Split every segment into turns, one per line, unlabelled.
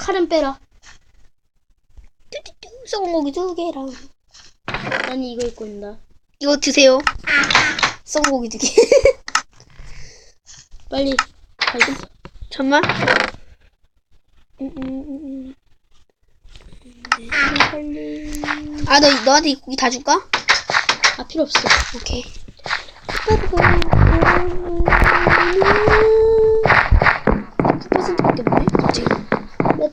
칼은 빼라.
뚜뚜뚜 썩은 두 개랑
난 이거 입고 있다.
이거 드세요. 썩은 고기 두 개.
빨리 갈게.
잠만.
빨리.
아, 너 너한테 이 고기 다 줄까?
아 필요 없어.
오케이. 9%밖에 없네. 갑자기.
왜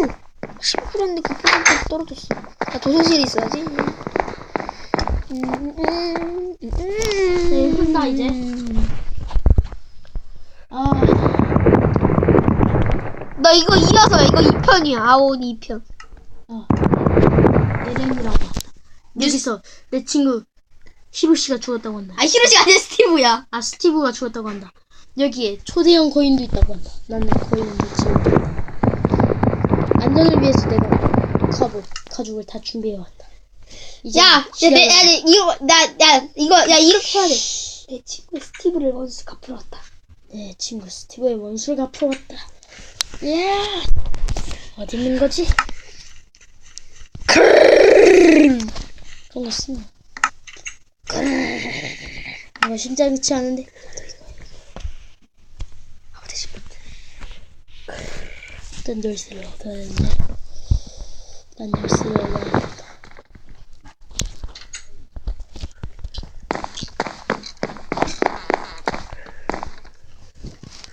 들어가?
응. 15%인데 9% 떨어졌어. 나 도서실에 있어야지. 음, 음, 음, 음.
네, 혼나, 이제. 아
나 이거 2라서야. 이거 2편이야. 아온 2편.
에렌이라고 한다. 여기서 내 친구 히로 씨가 죽었다고 한다.
아, 히로시가 아니라 스티브야.
아 스티브가 죽었다고 한다. 여기에 초대형 거인도 있다고 한다. 나는 거인을 믿지 못한다. 안전을 위해서 내가 가보 가죽을 다 준비해 왔다. 이제
야, 야, 내, 야, 내, 이거, 나, 야, 이거, 야, 이렇게 해야 돼. 내 친구 스티브를 원수 갚으러 왔다.
내 친구 스티브의 원수를 갚으러 왔다. 예. 어디 있는 거지? 그런 거 쓰나? 이거 심장치 않은데.
아무 대신
어떤 열쇠를 얻어야 되냐? 난 열쇠를 얻어야겠다.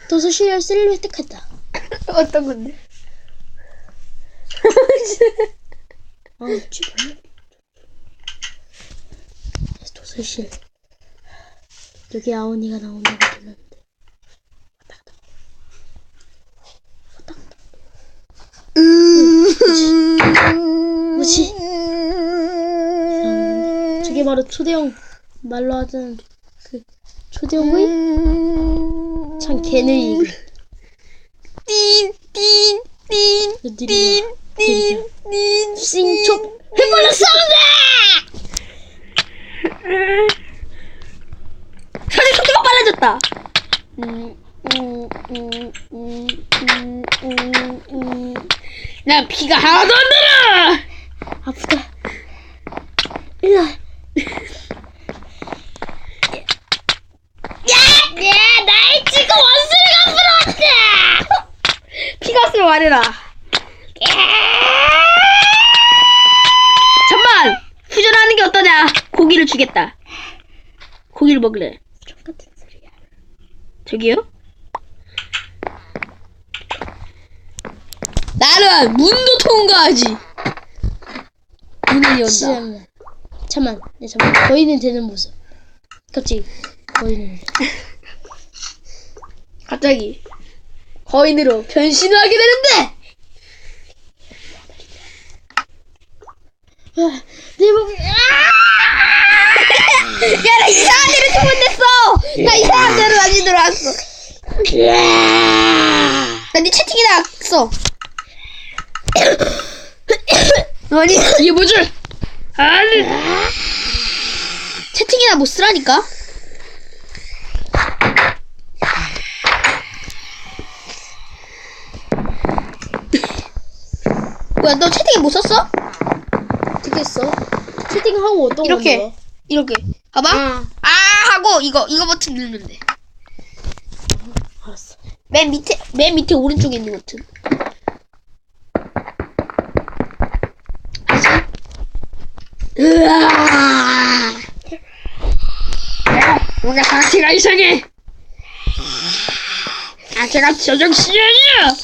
도서실 열쇠를 획득했다.
어떤 건데?
아, 제발. 도서실. 여기 아오니가 나온다고 들었는데. 바로 초대형 말로 하자는 그 초대형 거인? 참 개는 이거.
띵, 띵, 띵,
느리다.
띵, 띵.
싱촉 해볼라 싸운다!
사실 속도가 빨라졌다.
음, 음, 음, 음, 음, 음, 음.
난 피가 하나도 안 들어!
아프다. 일로 와.
야! 야! 나의 친구 원수를 갚으러 왔다! 피가 없으면 말해라. 잠만! 후전하는 게 어떠냐? 고기를 주겠다. 고기를 먹을래.
똑같은 소리야.
저기요? 나는 문도 통과하지. 문을 연다.
잠깐만. 잠만. 네, 잠만. 거인은 되는 모습. 갑자기 거인은 돼.
갑자기 거인으로 변신을 하게 되는데
내 몸이 아!
야나 이상한 데로 주문됐어. 나 이상한 데로 다시 들어왔어. 나네 채팅에다 써 아니 이게 뭐지 아니. 채팅에다 못 쓰라니까? 뭐야 너 채팅에 못 썼어?
했어? 채팅하고 어떤
이렇게
건데요?
이렇게 봐봐
아,
아 하고 이거 이거 버튼 누르면 돼.
알았어.
맨 밑에 맨 밑에 오른쪽에 있는 버튼. 알지? 으아! 뭔가 상태가 이상해. 아 제가 저정신이 아니야.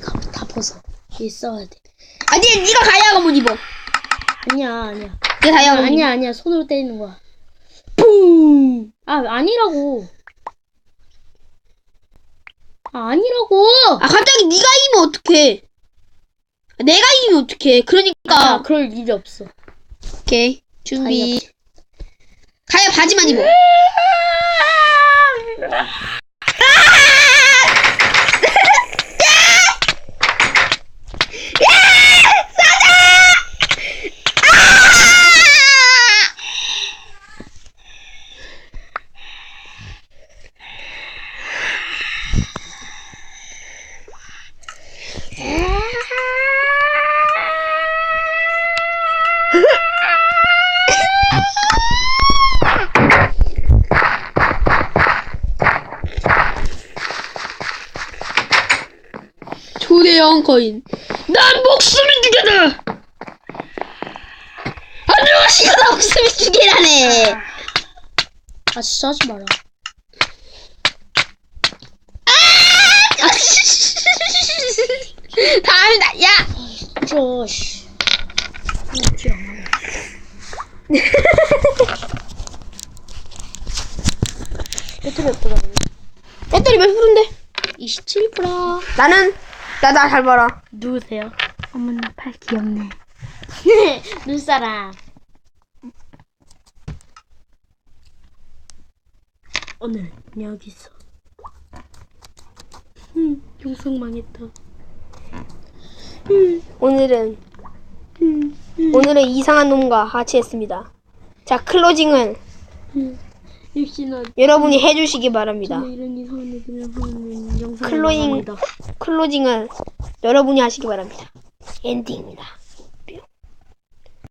가면 다 벗어. 얘 써야 돼.
아니 네가 다이아몬드 입어.
아니야, 아니야.
네가 다이아몬드.
아니야, 아니야. 손으로 때리는 거야. 뿡! 아, 아니라고. 아, 아니라고!
아 갑자기 네가 이기면 어떡해? 아, 내가 이기면 어떡해? 그러니까
아, 그럴 일이 없어.
오케이 준비. 가야 바지만 입어. 초대형 거인. 난 목숨이 두 개다! 안녕하시오, 나 목숨이 두 개라네!
아 진짜 하지 마라.
다음이다, 야!
저 씨. 배터리 없더라.
배터리 몇 프로인데?
27%.
나는, 나, 나 잘 봐라.
누구세요? 어머나 팔 귀엽네. 눈사람. 오늘 여기서. 음, 영상 망했다.
오늘은,
음, 음,
오늘은 이상한 놈과 같이했습니다. 자, 클로징은
음. 역시나
여러분이 해주시기 바랍니다.
이런 이상한 하는. 망합니다.
클로징은 여러분이 하시기 바랍니다. 엔딩입니다.